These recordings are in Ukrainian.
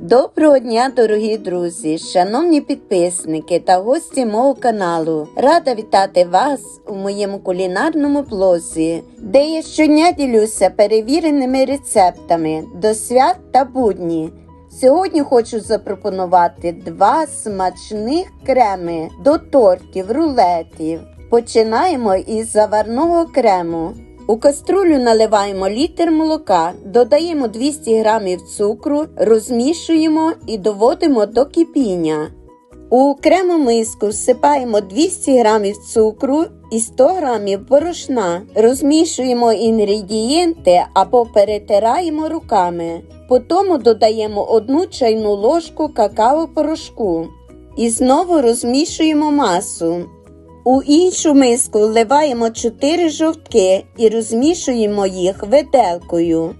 Доброго дня, дорогі друзі, шановні підписники та гості мого каналу. Рада вітати вас у моєму кулінарному блозі, де я щодня ділюся перевіреними рецептами до свят та будні. Сьогодні хочу запропонувати два смачних креми до тортів, рулетів. Починаємо із заварного крему. У каструлю наливаємо літр молока, додаємо 200 г цукру, розмішуємо і доводимо до кипіння. У окрему миску всипаємо 200 г цукру і 100 г борошна. Розмішуємо інгредієнти або перетираємо руками. Потім додаємо 1 чайну ложку какао-порошку і знову розмішуємо масу. У іншу миску вливаємо 4 жовтки і розмішуємо їх виделкою.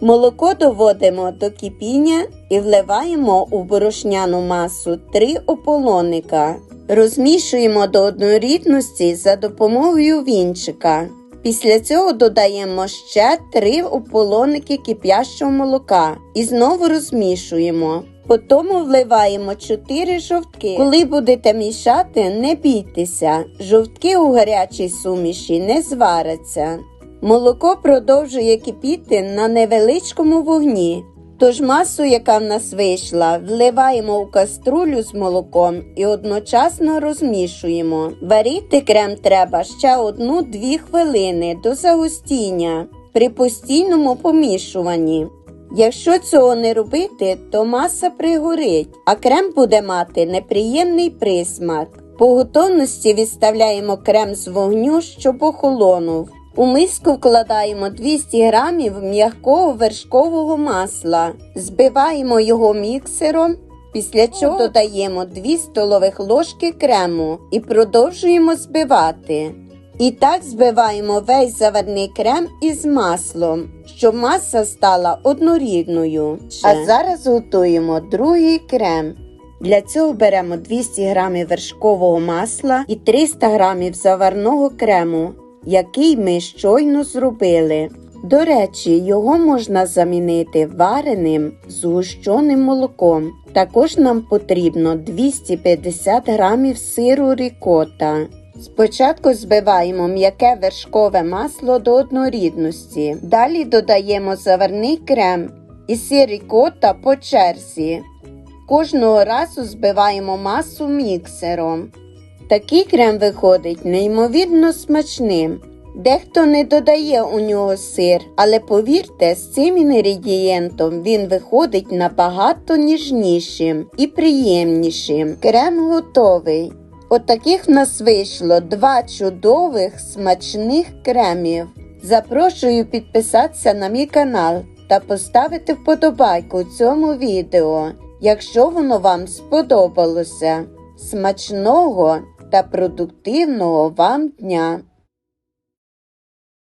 Молоко доводимо до кипіння і вливаємо у борошняну масу 3 ополоника. Розмішуємо до однорідності за допомогою вінчика. Після цього додаємо ще 3 ополоники кип'ящого молока і знову розмішуємо. Потім вливаємо 4 жовтки. Коли будете мішати, не бійтеся. Жовтки у гарячій суміші не зваряться. Молоко продовжує кипіти на невеличкому вогні. Тож масу, яка в нас вийшла, вливаємо у каструлю з молоком і одночасно розмішуємо. Варити крем треба ще 1-2 хвилини до загустіння при постійному помішуванні. Якщо цього не робити, то маса пригорить, а крем буде мати неприємний присмак. По готовності відставляємо крем з вогню, щоб охолонув. У миску вкладаємо 200 г м'якого вершкового масла, збиваємо його міксером, після чого додаємо 2 столових ложки крему і продовжуємо збивати. І так збиваємо весь заварний крем із маслом, щоб маса стала однорідною. А зараз готуємо другий крем. Для цього беремо 200 г вершкового масла і 300 г заварного крему, який ми щойно зробили. До речі, його можна замінити вареним згущеним молоком. Також нам потрібно 250 г сиру рікота. Спочатку збиваємо м'яке вершкове масло до однорідності. Далі додаємо заварний крем і сир рікота по черзі. Кожного разу збиваємо масу міксером. Такий крем виходить неймовірно смачним. Дехто не додає у нього сир, але повірте, з цим інгредієнтом він виходить набагато ніжнішим і приємнішим. Крем готовий. Отаких в нас вийшло два чудових смачних кремів. Запрошую підписатися на мій канал та поставити вподобайку цьому відео, якщо воно вам сподобалося. Смачного та продуктивного вам дня!